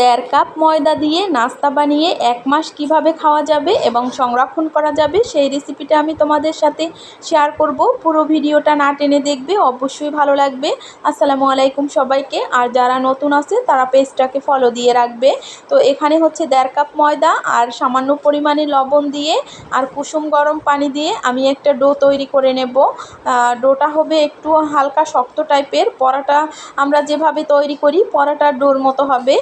দেড় কাপ ময়দা দিয়ে নাস্তা বানিয়ে এক মাস কীভাবে খাওয়া যাবে এবং সংরক্ষণ করা যাবে সেই রেসিপিটা আমি তোমাদের সাথে শেয়ার করব। পুরো ভিডিওটা না টেনে দেখবে, অবশ্যই ভালো লাগবে। আসসালামু আলাইকুম সবাইকে। আর যারা নতুন আছে, তারা পেজটাকে ফলো দিয়ে রাখবে। তো এখানে হচ্ছে দেড় কাপ ময়দা আর সামান্য পরিমাণে লবণ দিয়ে আর কুসুম গরম পানি দিয়ে আমি একটা ডো তৈরি করে নেব। ডোটা হবে একটু হালকা শক্ত টাইপের পরাটা আমরা যেভাবে তৈরি করি, পরাটার ডোর মতো হবে।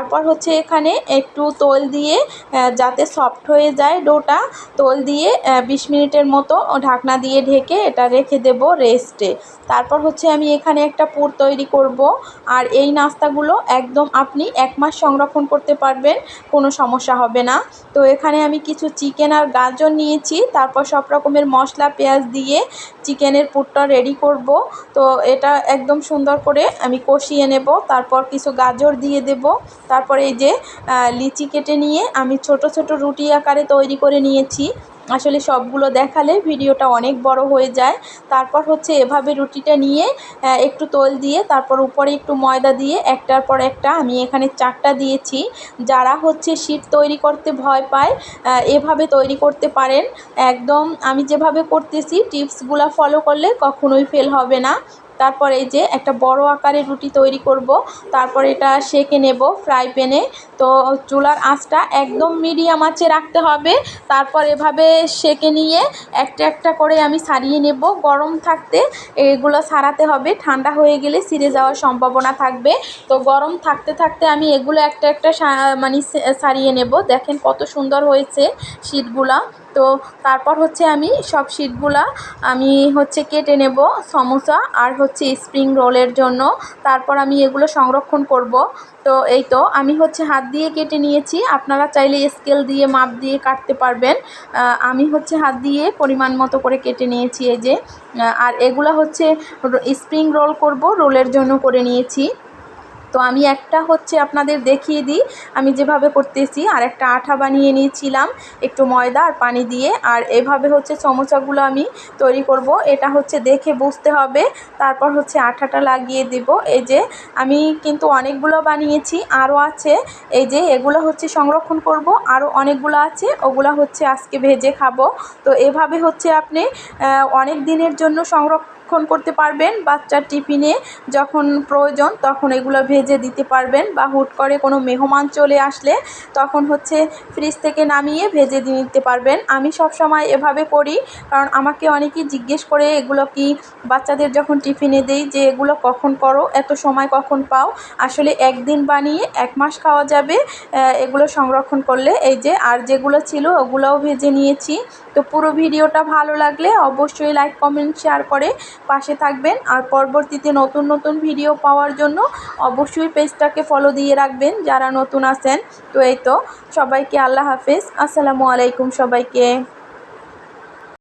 তারপর হচ্ছে এখানে একটু তোল দিয়ে যাতে সফট হয়ে যায় ডোটা, তোল দিয়ে বিশ মিনিটের মতো ঢাকনা দিয়ে ঢেকে এটা রেখে দেব রেস্টে তারপর হচ্ছে আমি এখানে একটা পুর তৈরি করব। আর এই নাস্তাগুলো একদম আপনি এক মাস সংরক্ষণ করতে পারবেন, কোনো সমস্যা হবে না। তো এখানে আমি কিছু চিকেন আর গাজর নিয়েছি, তারপর সব রকমের মশলা, পেঁয়াজ দিয়ে চিকেনের পুরটা রেডি করব। তো এটা একদম সুন্দর করে আমি কষিয়ে নেব, তারপর কিছু গাজর দিয়ে দেব। তারপরে এই যে লিচি কেটে নিয়ে আমি ছোট ছোট রুটি আকারে তৈরি করে নিয়েছি। আসলে সবগুলো দেখালে ভিডিওটা অনেক বড় হয়ে যায়। তারপর হচ্ছে এভাবে রুটিটা নিয়ে একটু তোল দিয়ে, তারপর উপরে একটু ময়দা দিয়ে, একটার পর একটা আমি এখানে চারটা দিয়েছি। যারা হচ্ছে শীট তৈরি করতে ভয় পায় এভাবে তৈরি করতে পারেন। একদম আমি যেভাবে করতেছি, টিপসগুলো ফলো করলে কখনোই ফেল হবে না। তারপর এই যে একটা বড় আকারের রুটি তৈরি করব। তারপর এটা সেঁকে নেব ফ্রাই প্যানে। তো চুলার আঁচটা একদম মিডিয়াম আঁচে রাখতে হবে। তারপর এভাবে সেঁকে নিয়ে একটা একটা করে আমি সারিয়ে নেব। গরম থাকতে এগুলো সারাতে হবে। ঠান্ডা হয়ে গেলে সিরে যাওয়ার সম্ভাবনা থাকবে। তো গরম থাকতে থাকতে আমি এগুলো একটা একটা মানে সারিয়ে নেব। দেখেন কত সুন্দর হয়েছে শীটগুলা তো তারপর হচ্ছে আমি সব শীটগুলা আমি হচ্ছে কেটে নেব সমোসা আর হচ্ছে স্প্রিং রোলের জন্য। তারপর আমি এগুলো সংরক্ষণ করব। তো এই তো আমি হচ্ছে হাত দিয়ে কেটে নিয়েছি। আপনারা চাইলে স্কেল দিয়ে, মাপ দিয়ে কাটতে পারবেন। আমি হচ্ছে হাত দিয়ে পরিমাণ মতো করে কেটে নিয়েছি এই যে। আর এগুলো হচ্ছে স্প্রিং রোল করব রোলের জন্য করে নিয়েছি। তো আমি একটা হচ্ছে আপনাদের দেখিয়ে দিই। আমি যেভাবে করতেছি আর একটা আঠা বানিয়ে নিয়েছিলাম, একটু ময়দা আর পানি দিয়ে। আর এভাবে হচ্ছে সমোসাগুলো আমি তৈরি করব। এটা হচ্ছে দেখে বুঝতে হবে। তারপর হচ্ছে আঠাটা লাগিয়ে দেব। এই যে আমি কিন্তু অনেকগুলো বানিয়েছি, আরও আছে। এই যে এগুলো হচ্ছে সংরক্ষণ করব। আরও অনেকগুলো আছে, ওগুলো হচ্ছে আজকে ভেজে খাব। তো এভাবে হচ্ছে আপনি অনেক দিনের জন্য সংরক্ষণ সংরক্ষণ করতে পারবেন বাচ্চার টিফিনে যখন প্রয়োজন তখন এগুলো ভেজে দিতে পারবেন বা হুট করে কোনো মেহমান চলে আসলে তখন হচ্ছে ফ্রিজ থেকে নামিয়ে ভেজে নিতে পারবেন। আমি সব সময় এভাবে করি কারণ আমাকে অনেকেই জিজ্ঞেস করে এগুলো কি বাচ্চাদের যখন টিফিনে দেই যে এগুলো কখন করো, এত সময় কখন পাও? আসলে একদিন বানিয়ে এক মাস খাওয়া যাবে এগুলো সংরক্ষণ করলে এই যে আর যেগুলো ছিল ওগুলোও ভেজে নিয়েছি। তো পুরো ভিডিওটা ভালো লাগলে অবশ্যই লাইক কমেন্ট শেয়ার করে পাশে থাকবেন। আর পরবর্তীতে নতুন নতুন ভিডিও পাওয়ার জন্য অবশ্যই পেজটাকে ফলো দিয়ে রাখবেন, যারা নতুন আছেন। তো এই তো, সবাইকে আল্লাহ হাফেজ। আসসালামু আলাইকুম সবাইকে।